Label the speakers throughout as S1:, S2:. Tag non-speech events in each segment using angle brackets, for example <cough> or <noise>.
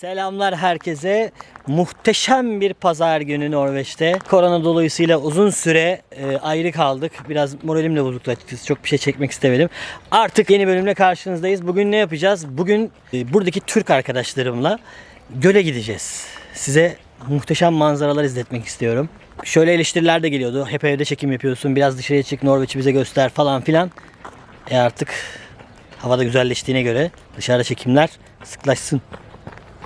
S1: Selamlar herkese. Muhteşem bir pazar günü Norveç'te. Korona dolayısıyla uzun süre e, ayrı kaldık. Biraz moralim de bozuktu açıkçası. Çok bir şey çekmek istemedim. Artık yeni bölümle karşınızdayız. Bugün ne yapacağız? Bugün e, buradaki Türk arkadaşlarımla göle gideceğiz. Size muhteşem manzaralar izletmek istiyorum. Şöyle eleştiriler de geliyordu. Hep evde çekim yapıyorsun. Biraz dışarıya çık Norveç'i bize göster falan filan. E artık havada güzelleştiğine göre dışarıda çekimler sıklaşsın.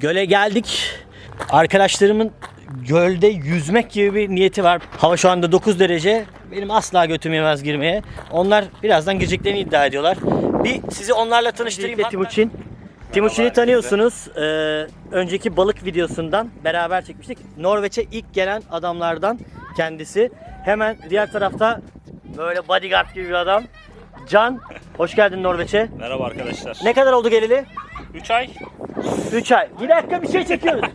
S1: Göle geldik. Arkadaşlarımın gölde yüzmek gibi bir niyeti var. Hava şu anda 9 derece. Benim asla götüm yemez girmeye. Onlar birazdan gireceklerini iddia ediyorlar. Bir sizi onlarla tanıştırayım. Timuçin. Timuçin'i tanıyorsunuz. Ee, önceki balık videosundan beraber çekmiştik. Norveç'e ilk gelen adamlardan kendisi. Hemen diğer tarafta böyle bodyguard gibi bir adam. Can, hoş geldin Norveç'e.
S2: Merhaba arkadaşlar.
S1: Ne kadar oldu geleli?
S2: 3 ay
S1: 3 ay. Bir dakika bir şey çekiyoruz. <laughs>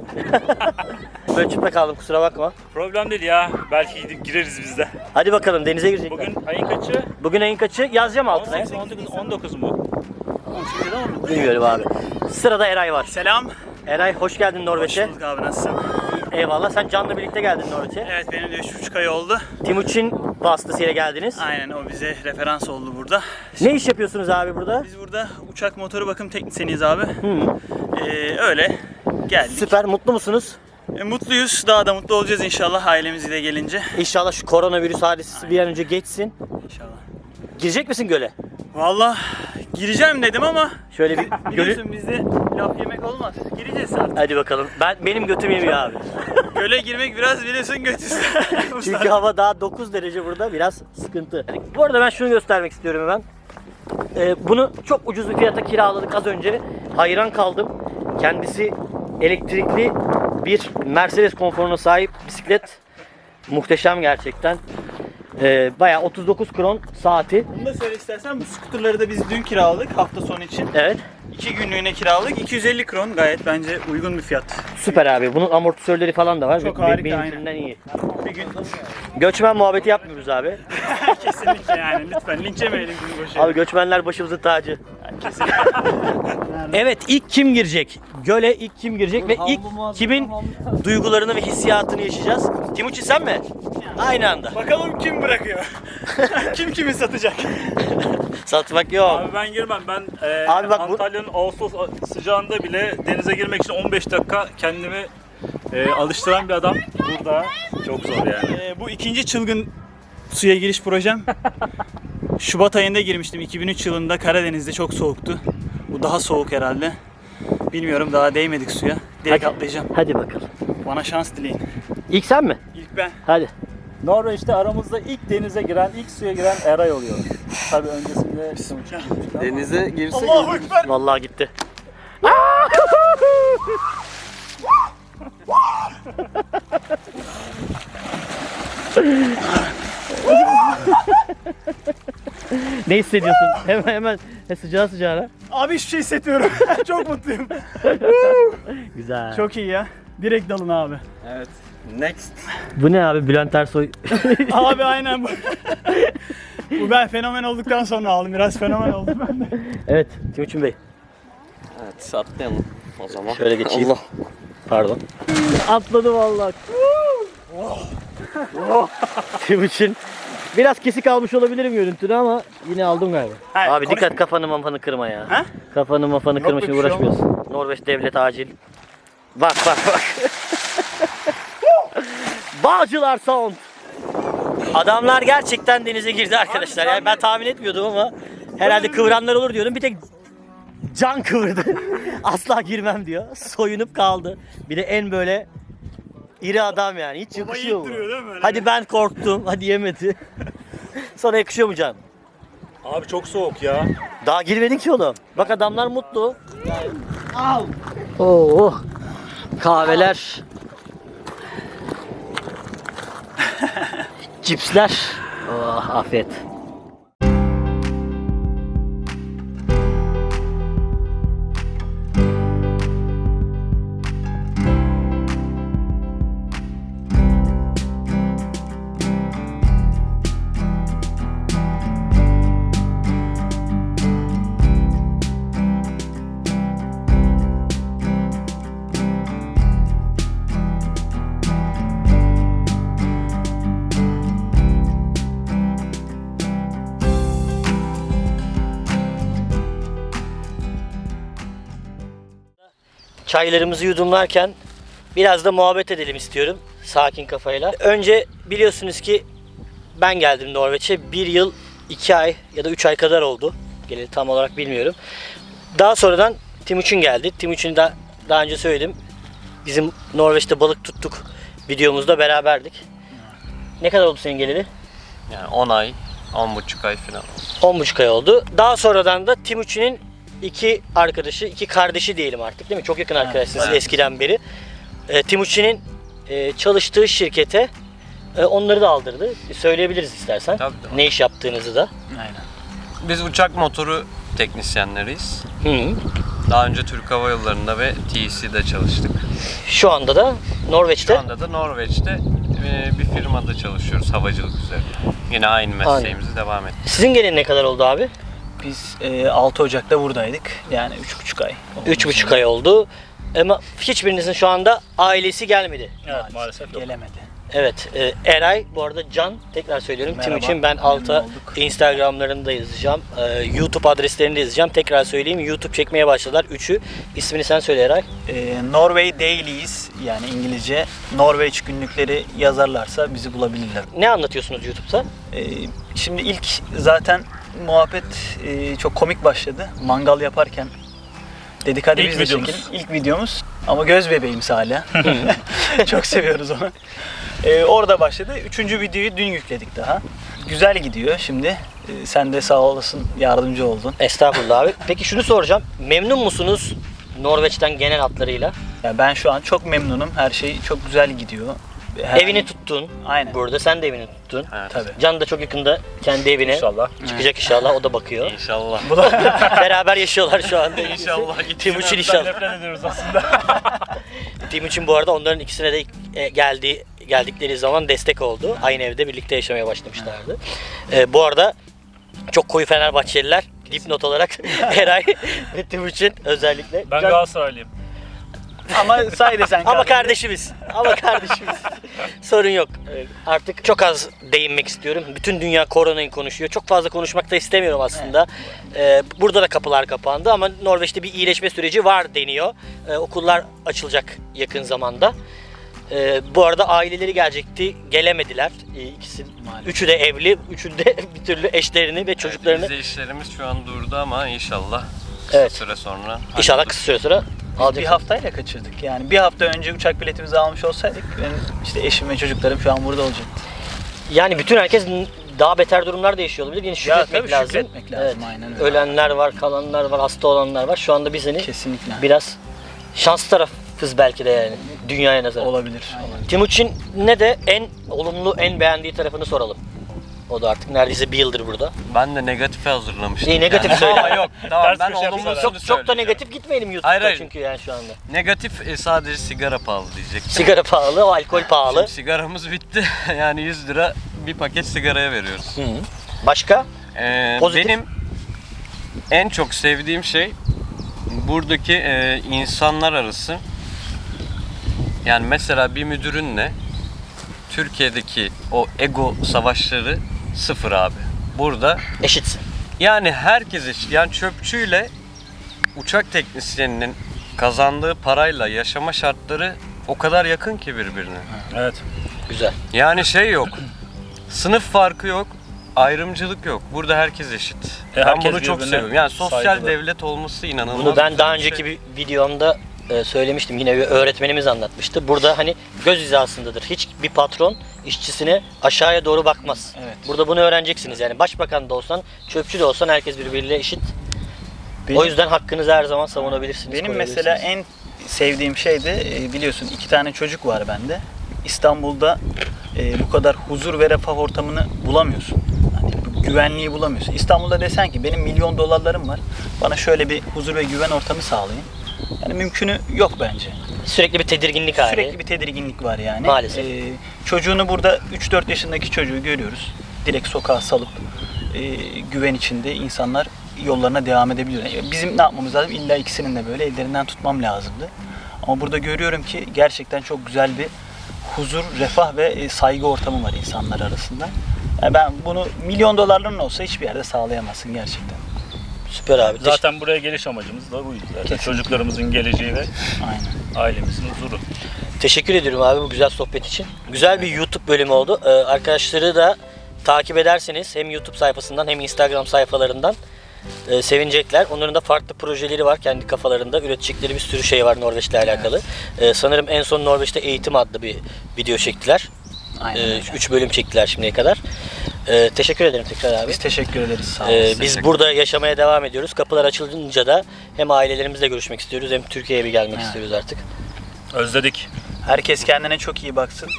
S1: Böyle çıplak kaldım kusura bakma.
S2: problem değil ya. Belki gidip gireriz biz de.
S1: Hadi bakalım denize girecekler. Bugün,
S2: ayın kaçı?
S1: Bugün ayın kaçı? Yazacağım altına.
S2: 18, 19, 19 mu? 18 değil mi?
S1: Bilmiyorum abi. Sırada Eray var.
S3: Selam.
S1: Eray hoş geldin Norveç'e.
S3: Hoş bulduk abi nasılsın?
S1: Eyvallah. Sen Can'la birlikte geldin Norveç'e.
S3: Evet benim de 3,5 ay oldu.
S1: Timuçin vasıtasıyla geldiniz.
S3: Aynen o bize referans oldu burada.
S1: Ne iş yapıyorsunuz abi burada?
S3: Biz burada uçak motoru bakım teknisyeniyiz abi. Ee, öyle geldik.
S1: Süper. Mutlu musunuz?
S3: E, mutluyuz. Daha da mutlu olacağız inşallah ailemiziyle gelince.
S1: İnşallah şu koronavirüs hadisesi bir an önce geçsin.
S3: İnşallah.
S1: Girecek misin göle?
S3: Valla gireceğim dedim ama
S1: Şöyle bir <laughs> gölü...
S3: biliyorsun bizde laf yemek olmaz. Gireceğiz artık.
S1: Hadi bakalım. Ben benim götüm yemiyor abi. <laughs>
S3: Göle girmek biraz biliyorsun götüsü. <laughs>
S1: Çünkü hava daha 9 derece burada biraz sıkıntı. Bu arada ben şunu göstermek istiyorum hemen. Ee, bunu çok ucuz bir fiyata kiraladık az önce. Hayran kaldım. Kendisi elektrikli bir Mercedes konforuna sahip bisiklet. Muhteşem gerçekten. Ee, bayağı 39 kron saati.
S3: Bunu da söyle istersen bu skuterları da biz dün kiraladık hafta sonu için.
S1: Evet.
S3: 2 günlüğüne kiralık 250 kron gayet bence uygun bir fiyat.
S1: Süper abi. Bunun amortisörleri falan da var.
S3: Çok
S1: Be-
S3: harika,
S1: Benimkinden iyi.
S3: Bir gün
S1: Göçmen muhabbeti yapmıyoruz abi. <laughs>
S3: kesinlikle yani lütfen linç yemeyelim bunu boşuna.
S1: Abi göçmenler başımızın tacı. <laughs> evet ilk kim girecek? Göle ilk kim girecek ve ilk kimin duygularını ve hissiyatını yaşayacağız? Timuçin sen mi? Aynı anda.
S3: Bakalım kim bırakıyor? <laughs> kim kimi satacak?
S1: Satmak yok.
S2: Abi ben girmem. Ben e,
S1: Abi bak bu-
S2: Antalya'nın Ağustos sıcağında bile denize girmek için 15 dakika kendimi e, alıştıran bir adam. Burada çok zor yani.
S3: Ee, bu ikinci çılgın suya giriş projem. <laughs> Şubat ayında girmiştim 2003 yılında Karadeniz'de çok soğuktu. Bu daha soğuk herhalde. Bilmiyorum daha değmedik suya. Direkt
S1: Hadi.
S3: atlayacağım.
S1: Hadi bakalım.
S3: Bana şans dileyin.
S1: İlk sen mi?
S3: İlk ben.
S1: Hadi.
S2: Norveç'te aramızda ilk denize giren, ilk suya giren Eray oluyor. Tabii öncesinde
S4: Denize girsek
S3: Allahu Ekber.
S1: Vallahi gitti. <laughs> ne hissediyorsun? Hemen hemen sıcağı sıcağına.
S3: Abi hiçbir şey hissetmiyorum. <laughs> çok mutluyum.
S1: Güzel.
S3: Çok iyi ya. Direkt dalın abi.
S4: Evet. Next.
S1: Bu ne abi Bülent Ersoy? <laughs>
S3: Abi aynen bu. Bu ben fenomen olduktan sonra aldım. Biraz fenomen oldum ben de.
S1: evet Timuçin Bey.
S4: Evet atlayalım o zaman.
S1: Şöyle geçeyim.
S4: Allah.
S1: Pardon. Atladı vallahi. Timuçin. Biraz kesik almış olabilirim görüntünü ama yine aldım galiba.
S3: Hayır,
S1: Abi
S3: konuş-
S1: dikkat kafanı mafanı kırma ya.
S3: Ha?
S1: Kafanı mafanı kırma
S3: Yok,
S1: şimdi
S3: bir şey
S1: uğraşmıyorsun. Norveç devlet acil. Bak bak bak. <laughs> Bağcılar Sound. Adamlar gerçekten denize girdi arkadaşlar. Yani ben tahmin etmiyordum ama herhalde kıvranlar olur diyordum. Bir tek can kıvırdı. <laughs> Asla girmem diyor. Soyunup kaldı. Bir de en böyle iri adam yani. Hiç yakışıyor mu?
S2: ittiriyor değil mi öyle?
S1: Hadi ben korktum. Hadi yemedi. <laughs> Sana yakışıyor mu can?
S2: Abi çok soğuk ya.
S1: Daha girmedin ki oğlum. Bak adamlar mutlu. Oo. Kahveler. Cipsler. Oh, afiyet. Çaylarımızı yudumlarken biraz da muhabbet edelim istiyorum sakin kafayla. Önce biliyorsunuz ki ben geldim Norveç'e. Bir yıl, iki ay ya da üç ay kadar oldu. Geleli tam olarak bilmiyorum. Daha sonradan Timuçin geldi. Timuçin'i de daha önce söyledim. Bizim Norveç'te balık tuttuk videomuzda beraberdik. Ne kadar oldu senin geleli?
S4: Yani 10 ay, 10 buçuk ay falan.
S1: 10,5 ay oldu. Daha sonradan da Timuçin'in iki arkadaşı, iki kardeşi diyelim artık değil mi? Çok yakın arkadaşsınız
S4: evet.
S1: eskiden beri. E, Timuçin'in e, çalıştığı şirkete e, onları da aldırdı. Söyleyebiliriz istersen.
S4: Tabii, tabii.
S1: Ne iş yaptığınızı da.
S3: Aynen.
S4: Biz uçak motoru teknisyenleriyiz.
S1: Hı.
S4: Daha önce Türk Hava Yolları'nda ve TC'de çalıştık.
S1: Şu anda da Norveç'te.
S4: Şu anda da Norveç'te e, bir firmada çalışıyoruz havacılık üzerine. Yine aynı mesleğimizi devam ettik.
S1: Sizin gelin ne kadar oldu abi?
S3: Biz e, 6 Ocak'ta buradaydık. Yani 3,5 ay. oldu.
S1: 3,5 ay oldu. Ama hiçbirinizin şu anda ailesi gelmedi.
S2: Evet maalesef yok.
S3: Gelemedi.
S1: Evet, e, Eray bu arada Can tekrar söylüyorum.
S3: Merhaba,
S1: Timuçin ben alta
S3: memnun olduk.
S1: Instagram'larını da yazacağım. E, YouTube adreslerini de yazacağım. Tekrar söyleyeyim. YouTube çekmeye başladılar. Üçü. İsmini sen söyle Eray.
S3: E, Norway Dailies yani İngilizce Norveç günlükleri yazarlarsa bizi bulabilirler.
S1: Ne anlatıyorsunuz YouTube'da?
S3: E, şimdi ilk zaten muhabbet e, çok komik başladı. Mangal yaparken dedik hadi
S2: İlk
S3: biz de
S2: videomuz.
S3: çekelim. İlk videomuz. Ama göz bebeğimiz hala. <laughs> <laughs> çok seviyoruz onu. E, orada başladı. Üçüncü videoyu dün yükledik daha. Güzel gidiyor şimdi. E, sen de sağ olasın yardımcı oldun.
S1: Estağfurullah abi. Peki şunu soracağım. Memnun musunuz Norveç'ten genel hatlarıyla?
S3: Yani ben şu an çok memnunum. Her şey çok güzel gidiyor. Her-
S1: Evini tuttun.
S3: Aynen.
S1: Burada sen de evini tuttun.
S4: Evet.
S3: Tabii.
S1: Can da çok yakında kendi evine
S2: İnşallah.
S1: çıkacak inşallah. O da bakıyor.
S4: İnşallah.
S3: Bu da <laughs>
S1: Beraber yaşıyorlar şu anda.
S4: İnşallah.
S1: Timuçin inşallah.
S2: Nefret ediyoruz aslında. <laughs>
S1: Timuçin bu arada onların ikisine de e, geldi geldikleri zaman destek oldu. Aynı evde birlikte yaşamaya başlamışlardı. E, bu arada çok koyu Fenerbahçeliler dipnot olarak Eray ve Timuçin özellikle.
S2: Ben
S1: Can-
S2: Galatasaraylıyım.
S3: Ama sayede sen
S1: ama kardeşimiz. Ama kardeşimiz. <laughs> Sorun yok. E, Artık çok az değinmek istiyorum. Bütün dünya koronayı konuşuyor. Çok fazla konuşmak da istemiyorum aslında. E, burada da kapılar kapandı ama Norveç'te bir iyileşme süreci var deniyor. E, okullar açılacak yakın zamanda. E, bu arada aileleri gelecekti. Gelemediler. E, ikisi,
S3: Maalesef.
S1: üçü de evli. Üçü de <laughs> bir türlü eşlerini ve çocuklarını
S4: Bizde işlerimiz şu an durdu ama inşallah kısa
S1: Evet.
S4: süre sonra.
S1: inşallah kısa süre sonra
S3: Biz bir haftayla kaçırdık. Yani bir hafta önce uçak biletimizi almış olsaydık benim işte eşim ve çocuklarım şu an burada olacaktı.
S1: Yani bütün herkes daha beter durumlarda yaşıyor olabilir. Yine şükretmek
S3: tabii
S1: lazım.
S3: şükretmek lazım, aynen öyle.
S1: Ölenler var, kalanlar var, hasta olanlar var. Şu anda biz hani
S3: Kesinlikle.
S1: biraz şanslı tarafız belki de yani dünyaya nazaran.
S3: Olabilir. olabilir.
S1: Timuçin ne de en olumlu, en beğendiği tarafını soralım. O da artık neredeyse bir yıldır burada.
S4: Ben de negatife hazırlamıştım.
S1: İyi, negatif
S4: yani.
S1: söyle.
S4: Ama yok. Tamam
S2: Ters
S4: ben
S2: köşe
S4: olumlusunu
S1: Çok çok da
S4: söyleyeceğim.
S1: negatif gitmeyelim YouTube'da
S4: Hayır, hayır.
S1: çünkü yani şu anda.
S4: Negatif e, sadece sigara pahalı diyecektim.
S1: Sigara pahalı, alkol pahalı.
S4: Şimdi sigaramız bitti. <laughs> yani 100 lira bir paket sigaraya veriyoruz.
S1: Hı. Başka?
S4: Ee,
S1: Pozitif.
S4: benim en çok sevdiğim şey buradaki e, insanlar arası yani mesela bir müdürünle Türkiye'deki o ego savaşları sıfır abi. Burada
S1: Eşitsin.
S4: yani herkes eşit. Yani çöpçüyle uçak teknisyeninin kazandığı parayla yaşama şartları o kadar yakın ki birbirine.
S2: Evet.
S1: Güzel.
S4: Yani şey yok. Sınıf farkı yok. ayrımcılık yok. Burada herkes eşit.
S2: E,
S4: ben
S2: herkes
S4: bunu çok
S2: birbirine
S4: seviyorum. Yani sosyal
S2: saygılı.
S4: devlet olması inanılmaz.
S1: Bunu ben
S4: güzel
S1: daha
S4: bir
S1: önceki
S4: şey.
S1: bir videomda e, söylemiştim. Yine bir öğretmenimiz anlatmıştı. Burada hani göz hizasındadır. Hiç bir patron işçisine aşağıya doğru bakmaz.
S3: Evet.
S1: Burada bunu öğreneceksiniz. Yani başbakan da olsan, çöpçü de olsan herkes birbiriyle eşit.
S3: Benim-
S1: O yüzden hakkınızı her zaman savunabilirsiniz.
S3: Benim mesela en sevdiğim şey de e, biliyorsun iki tane çocuk var bende. İstanbul'da e, bu kadar huzur ve refah ortamını bulamıyorsun. Bu güvenliği bulamıyorsun. İstanbul'da desen ki benim milyon dolarlarım var. Bana şöyle bir huzur ve güven ortamı sağlayın. Yani mümkünü yok bence.
S1: sürekli bir tedirginlik hali.
S3: Sürekli bir tedirginlik var yani.
S1: Maalesef.
S3: E, çocuğunu burada 3-4 yaşındaki çocuğu görüyoruz. Direkt sokağa salıp e, güven içinde insanlar yollarına devam edebiliyor. Yani bizim ne yapmamız lazım? İlla ikisinin de böyle ellerinden tutmam lazımdı. Ama burada görüyorum ki gerçekten çok güzel bir huzur, refah ve e, saygı ortamı var insanlar arasında. Yani ben bunu milyon dolarların olsa hiçbir yerde sağlayamazsın gerçekten.
S1: Süper abi.
S2: Zaten buraya geliş amacımız da buydu zaten.
S3: Kesinlikle.
S2: Çocuklarımızın geleceği ve
S3: Aynen.
S2: ailemizin huzuru.
S1: Teşekkür ediyorum abi bu güzel sohbet için. Güzel bir YouTube bölümü oldu. Ee, arkadaşları da takip ederseniz hem YouTube sayfasından hem Instagram sayfalarından e, sevinecekler. Onların da farklı projeleri var kendi kafalarında. Üretecekleri bir sürü şey var Norveç'le alakalı. Ee, sanırım en son Norveç'te eğitim adlı bir video çektiler.
S3: Aynen.
S1: Ee,
S3: öyle.
S1: üç bölüm çektiler şimdiye kadar. Ee, teşekkür ederim tekrar abi.
S3: Biz teşekkür ederiz. Sağ
S1: Ee,
S3: olasın.
S1: biz burada yaşamaya devam ediyoruz. Kapılar açılınca da hem ailelerimizle görüşmek istiyoruz hem Türkiye'ye bir gelmek
S3: Evet.
S1: istiyoruz artık.
S2: Özledik.
S3: Herkes kendine çok iyi baksın.